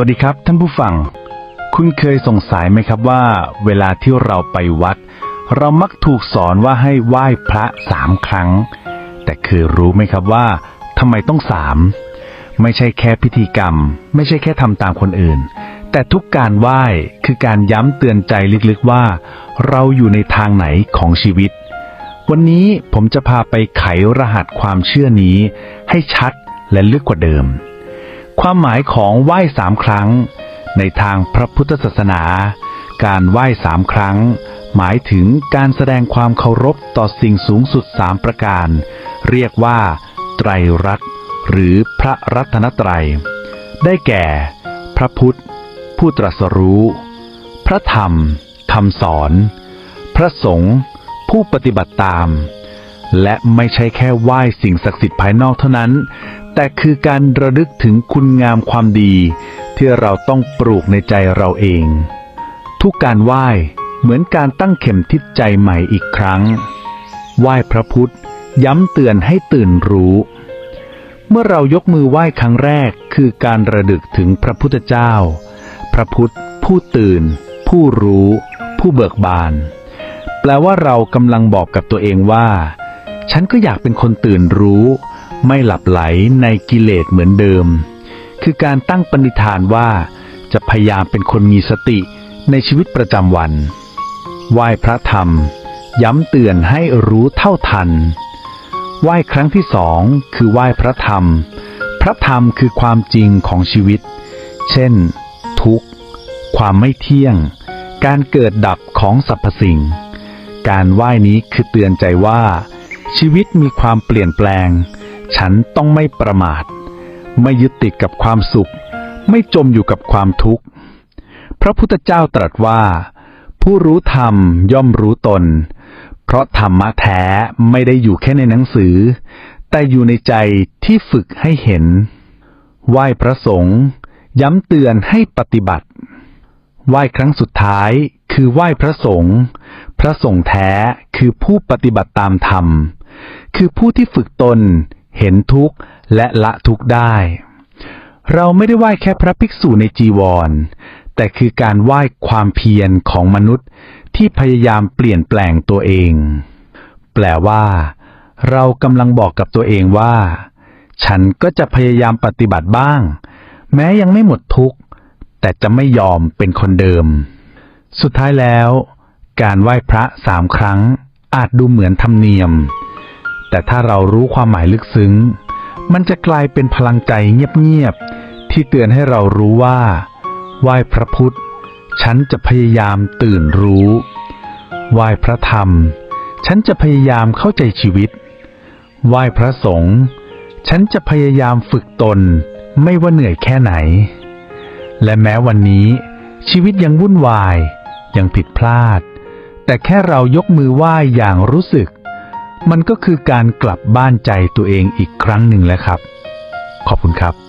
วัสดีครับท่านผู้ฟัง คุณเคยสงสัยไหมครับว่า เวลาที่เราไปวัด เรามักถูกสอนว่าให้ไหว้พระสามครั้ง แต่เคยรู้ไหมครับว่าทำไมต้องสามไม่ใช่แค่พิธีกรรม ไม่ใช่แค่ทำตามคนอื่น แต่ทุกการไหว้คือการย้ำเตือนใจลึกๆว่า เราอยู่ในทางไหนของชีวิต วันนี้ผมจะพาไปไขรหัสความเชื่อนี้ ให้ชัดและลึกกว่าเดิม ความหมายของไหว้สามครั้ง ในทางพระพุทธศาสนา การไหว้สามครั้ง หมายถึงการแสดงความเคารพต่อสิ่งสูงสุดสามประการ เรียกว่า ไตรรัตน์หรือพระรัตนตรัย ได้แก่ พระพุทธ ผู้ตรัสรู้ พระธรรมคำสอน พระสงฆ์ผู้ปฏิบัติตาม และไม่ใช่แค่ไหว้สิ่งศักดิ์สิทธิ์ภายนอกเท่านั้น แต่คือการระลึกถึงคุณงามความดี ที่เราต้องปลูกในใจเราเอง ทุกการไหว้เหมือนการตั้งเข็มทิศใจใหม่อีกครั้ง ไหว้พระพุทธ ย้ำเตือนให้ตื่นรู้ เมื่อเรายกมือไหว้ครั้งแรกคือการระลึกถึงพระพุทธเจ้า พระพุทธ ผู้ตื่น ผู้รู้ ผู้เบิกบาน แปลว่าเรากำลังบอกกับตัวเองว่า ฉันก็อยากเป็นคนตื่นรู้ ไม่หลับไหลในกิเลสเหมือนเดิม คือการตั้งปณิธานว่าจะพยายามเป็นคนมีสติในชีวิตประจำวัน ไหว้พระธรรม ย้ำเตือนให้รู้เท่าทัน ไหว้ครั้งที่สองคือไหว้พระธรรม พระธรรมคือความจริงของชีวิต เช่น ทุกข์ ความไม่เที่ยง การเกิดดับของสรรพสิ่ง การไหว้นี้คือเตือนใจว่า ชีวิตมีความเปลี่ยนแปลง ฉันต้องไม่ประมาท ไม่ยึดติดกับความสุข ไม่จมอยู่กับความทุกข์ พระพุทธเจ้าตรัสว่า ผู้รู้ธรรมย่อมรู้ตน เพราะธรรมะแท้ไม่ได้อยู่แค่ในหนังสือ แต่อยู่ในใจที่ฝึกให้เห็น ไหว้พระสงฆ์ย้ำเตือนให้ปฏิบัติ ไหว้ครั้งสุดท้ายคือไหว้พระสงฆ์พระสงฆ์แท้คือผู้ปฏิบัติตามธรรม คือผู้ที่ฝึกตน เห็นทุกข์และละทุกข์ได้ เราไม่ได้ไหว้แค่พระภิกษุในจีวร แต่คือการไหว้ความเพียรของมนุษย์ที่พยายามเปลี่ยนแปลงตัวเอง แปลว่า เรากำลังบอกกับตัวเองว่า ฉันก็จะพยายามปฏิบัติบ้าง แม้ยังไม่หมดทุกข์ แต่จะไม่ยอมเป็นคนเดิม สุดท้ายแล้ว การไหว้พระสามครั้งอาจดูเหมือนธรรมเนียม แต่ถ้าเรารู้ความหมายลึกซึ้ง มันจะกลายเป็นพลังใจเงียบๆที่เตือนให้เรารู้ว่าไหว้พระพุทธ ฉันจะพยายามตื่นรู้ไหว้พระธรรม ฉันจะพยายามเข้าใจชีวิตไหว้พระสงฆ์ฉันจะพยายามฝึกตน ไม่ว่าเหนื่อยแค่ไหน และแม้วันนี้ชีวิตยังวุ่นวาย ยังผิดพลาด แต่แค่เรายกมือไหว้อย่างรู้สึก มันก็คือการกลับบ้านใจตัวเองอีกครั้งหนึ่งแล้วครับ ขอบคุณครับ